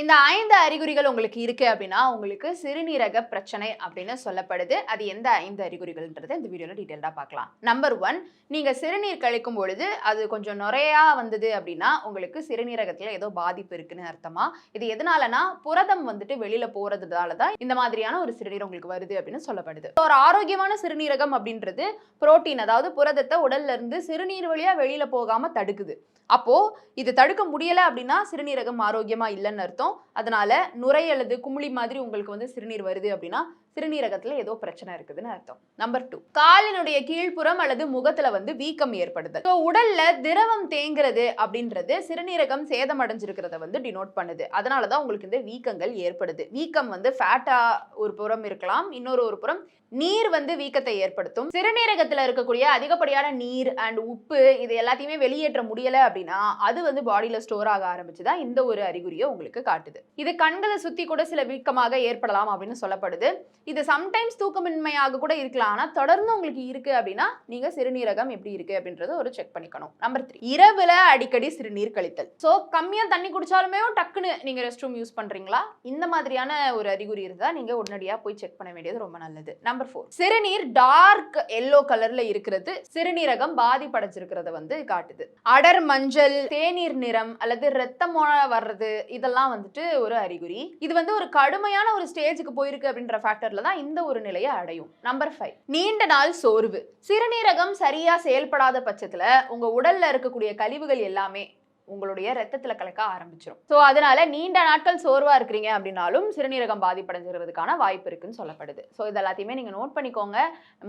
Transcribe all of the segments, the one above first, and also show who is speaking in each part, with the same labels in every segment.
Speaker 1: இந்த ஐந்து அறிகுறிகள் உங்களுக்கு இருக்கு அப்படின்னா உங்களுக்கு சிறுநீரக பிரச்சனை அப்படின்னு சொல்லப்படுது. அது எந்த ஐந்து அறிகுறிகள்ன்றதை இந்த வீடியோல டீட்டெயில்டாக பார்க்கலாம். நம்பர் ஒன் நீங்க சிறுநீர் கழிக்கும் பொழுது அது கொஞ்சம் நுரையா வந்தது அப்படின்னா உங்களுக்கு சிறுநீரகத்துல ஏதோ பாதிப்பு இருக்குன்னு அர்த்தமா? இது எதனாலனா புரதம் வந்துட்டு வெளியில போறதுனால தான் இந்த மாதிரியான ஒரு சிறுநீர் உங்களுக்கு வருது அப்படின்னு சொல்லப்படுது. ஒரு ஆரோக்கியமான சிறுநீரகம் அப்படின்றது புரோட்டீன் அதாவது புரதத்தை உடல்ல இருந்து சிறுநீர் வழியா வெளியில போகாம தடுக்குது. அப்போ இது தடுக்க முடியல அப்படின்னா சிறுநீரகம் ஆரோக்கியமா இல்லைன்னு அர்த்தம். அதனால நுரை அல்லது குமிழி மாதிரி உங்களுக்கு வந்து சிறுநீர் வருது அப்படின்னா சிறுநீரகத்தில் ஏதோ பிரச்சனை இருக்குதுன்னு அர்த்தம். நம்பர் டூ காலினுடைய கீழ்ப்புறம் அல்லது முகத்துல வந்து வீக்கம் ஏற்படுது ஸோ உடல்ல திரவம் தேங்குறது அப்படின்றது சிறுநீரகம் சேதமடைஞ்சிருக்கிறத வந்து டினோட் பண்ணுது. அதனாலதான் உங்களுக்கு இந்த வீக்கங்கள் ஏற்படுது. வீக்கம் வந்து ஃபேட்டா ஒரு புறம் இருக்கலாம் இன்னொரு ஒரு புறம் நீர் வந்து வீக்கத்தை ஏற்படுத்தும். சிறுநீரகத்தில் இருக்கக்கூடிய அதிகப்படியான நீர் அண்ட் உப்பு இது எல்லாத்தையுமே வெளியேற்ற முடியலை அப்படின்னா அது வந்து பாடியில் ஸ்டோர் ஆக ஆரம்பிச்சு தான் இந்த ஒரு அறிகுறியை உங்களுக்கு காட்டுது. இது கண்களை சுற்றி கூட சில வீக்கமாக ஏற்படலாம் அப்படின்னு சொல்லப்படுது. இது சம்டைம்ஸ் தூக்கமின்மையாக கூட இருக்கலாம். ஆனால் தொடர்ந்து உங்களுக்கு இருக்குது அப்படின்னா நீங்கள் சிறுநீரகம் எப்படி இருக்குது அப்படின்றத ஒரு செக் பண்ணிக்கணும். நம்பர் த்ரீ இரவில் அடிக்கடி சிறுநீர் கழித்தல். ஸோ கம்மியாக தண்ணி குடித்தாலுமே டக்குன்னு நீங்கள் ரெஸ்ட் ரூம் யூஸ் பண்ணுறீங்களா இந்த மாதிரியான ஒரு அறிகுறி இருந்தால் நீங்கள் உடனடியாக போய் செக் பண்ண வேண்டியது ரொம்ப நல்லது. நம்பர் ஃபோர் சிறுநீர் டார்க் எல்லோ கலரில் இருக்கிறது சிறுநீரகம் பாதிப்படைஞ்சிருக்கிறத வந்து காட்டுது. அடர் மஞ்சள் தேநீர் நிறம் அல்லது ரத்தமோ வர்றது இதெல்லாம் வந்துட்டு ஒரு அறிகுறி. இது வந்து ஒரு கடுமையான ஒரு ஸ்டேஜுக்கு போயிருக்கு அப்படின்ற ஃபேக்டர் ஃபேக்டர்ல தான் இந்த ஒரு நிலையை அடையும். நம்பர் ஃபைவ் நீண்ட நாள் சோர்வு. சிறுநீரகம் சரியா செயல்படாத பட்சத்துல உங்க உடல்ல இருக்கக்கூடிய கழிவுகள் எல்லாமே உங்களுடைய ரத்தத்தில் கலக்க ஆரம்பிச்சிடும் ஸோ அதனால நீண்ட நாட்கள் சோர்வாக இருக்கிறீங்க அப்படின்னாலும் சிறுநீரகம் பாதிப்படைஞ்சிருக்கிறதுக்கான வாய்ப்பு இருக்குன்னு சொல்லப்படுது. ஸோ இது எல்லாத்தையுமே நீங்கள் நோட் பண்ணிக்கோங்க.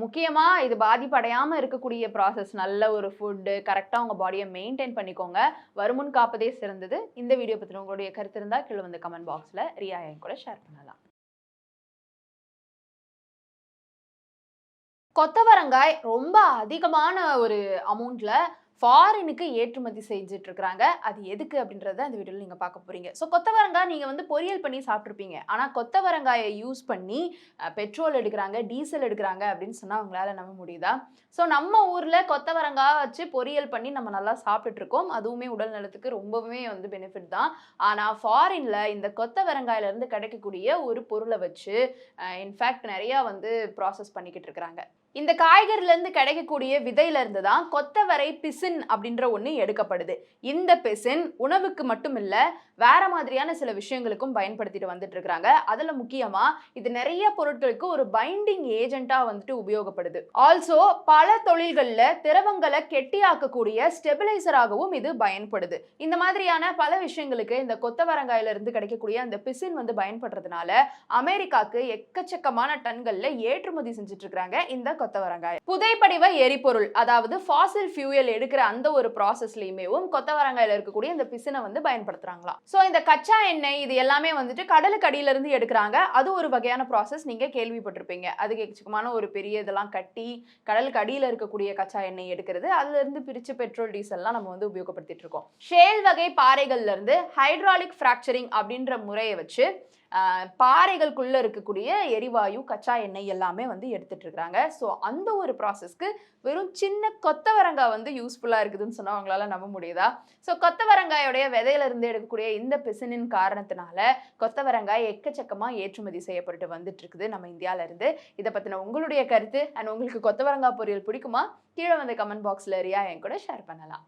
Speaker 1: முக்கியமாக இது பாதிப்படையாமல் இருக்கக்கூடிய ப்ராசஸ் நல்ல ஒரு ஃபுட்டு கரெக்டாக உங்கள் பாடியை மெயின்டைன் பண்ணிக்கோங்க. வருமுன் காப்பதே சிறந்தது. இந்த வீடியோ பற்றி உங்களுடைய கருத்து இருந்தால் கீழே வந்து கமெண்ட் பாக்ஸில் ரியா என் கூட ஷேர் பண்ணலாம். கொத்தவரங்காய் ரொம்ப அதிகமான ஒரு அமௌண்ட்ல ஃபாரினுக்கு ஏற்றுமதி செஞ்சுட்டு இருக்கிறாங்க அது எதுக்கு அப்படின்றத அந்த வீடியோவில் நீங்கள் பார்க்க போறீங்க. ஸோ கொத்தவரங்காய் நீங்கள் வந்து பொரியல் பண்ணி சாப்பிட்ருப்பீங்க ஆனால் கொத்தவரங்காயை யூஸ் பண்ணி பெட்ரோல் எடுக்கிறாங்க டீசல் எடுக்கிறாங்க அப்படின்னு சொன்னால் அவங்களால நம்ப முடியுதா? ஸோ நம்ம ஊரில் கொத்தவரங்காய் வச்சு பொரியல் பண்ணி நம்ம நல்லா சாப்பிட்டுட்ருக்கோம் அதுவுமே உடல் நலத்துக்கு ரொம்பவுமே வந்து பெனிஃபிட் தான். ஆனால் ஃபாரின்ல இந்த கொத்தவரங்காயிலேருந்து கிடைக்கக்கூடிய ஒரு பொருளை வச்சு இன்ஃபேக்ட் நிறையா வந்து ப்ராசஸ் பண்ணிக்கிட்டு இருக்கிறாங்க இந்த காய்கறிலேருந்து கிடைக்கக்கூடிய விதையிலேருந்து தான் கொத்தவரை பிசின் அப்படின்ற ஒன்று எடுக்கப்படுது. இந்த பிசின் உணவுக்கு மட்டும் இல்லை வேற மாதிரியான சில விஷயங்களுக்கும் பயன்படுத்திட்டு வந்துட்டு இருக்கிறாங்க அதில் முக்கியமாக இது நிறைய பொருட்களுக்கு ஒரு பைண்டிங் ஏஜென்ட்டாக வந்துட்டு உபயோகப்படுது. ஆல்சோ பல தொழில்களில் திரவங்களை கெட்டியாக்கக்கூடிய ஸ்டெபிலைசராகவும் இது பயன்படுது. இந்த மாதிரியான பல விஷயங்களுக்கு இந்த கொத்தவரங்காயில இருந்து கிடைக்கக்கூடிய அந்த பிசின் வந்து பயன்படுறதுனால அமெரிக்காக்கு எக்கச்சக்கமான டன்களில் ஏற்றுமதி செஞ்சுட்டு இந்த கொத்தவரங்காய். புதைப்படிவ எரிபொருள் அதாவது ஃபாசில் ஃபியூயல் எடுக்கிற அந்த ஒரு ப்ராசஸ்லயுமேவும் கொத்தவரங்காயில இருக்கக்கூடிய இந்த பிசினை வந்து பயன்படுத்துறாங்களாம். ஸோ இந்த கச்சா எண்ணெய் இது எல்லாமே வந்துட்டு கடலுக்கு அடியில இருந்து எடுக்கிறாங்க. அது ஒரு வகையான ப்ராசஸ் நீங்க கேள்விப்பட்டிருப்பீங்க. அதுக்கு எக்கச்சக்கமான ஒரு பெரிய இதெல்லாம் கட்டி கடலுக்கு அடியில இருக்கக்கூடிய கச்சா எண்ணெய் எடுக்கிறது. அதுல இருந்து பிரிச்சு பெட்ரோல் டீசல்லாம் நம்ம வந்து உபயோகப்படுத்திட்டு இருக்கோம். ஷேல் வகை பாறைகள்ல இருந்து ஹைட்ராலிக் ஃப்ராக்சரிங் அப்படின்ற முறையை வச்சு பாறைகளுக்குள்ளே இருக்கக்கூடிய எரிவாயு கச்சா எண்ணெய் எல்லாமே வந்து எடுத்துகிட்டு இருக்கிறாங்க ஸோ அந்த ஒரு ப்ராசஸ்க்கு வெறும் சின்ன கொத்தவரங்காய் வந்து யூஸ்ஃபுல்லாக இருக்குதுன்னு சொன்னால் அவங்களால நம்ப முடியுதா? ஸோ கொத்தவரங்காயோடைய விதையிலிருந்து எடுக்கக்கூடிய இந்த பிசினின் காரணத்தினால கொத்தவரங்காய் எக்கச்சக்கமாக ஏற்றுமதி செய்யப்பட்டு வந்துட்டு இருக்குது நம்ம இந்தியாவிலேருந்து இதை பற்றின உங்களுடைய கருத்து அண்ட் உங்களுக்கு கொத்தவரங்காய் பொரியல் பிடிக்குமா? கீழே வந்து கமெண்ட் பாக்ஸில் ரியா என் கூட ஷேர் பண்ணலாம்.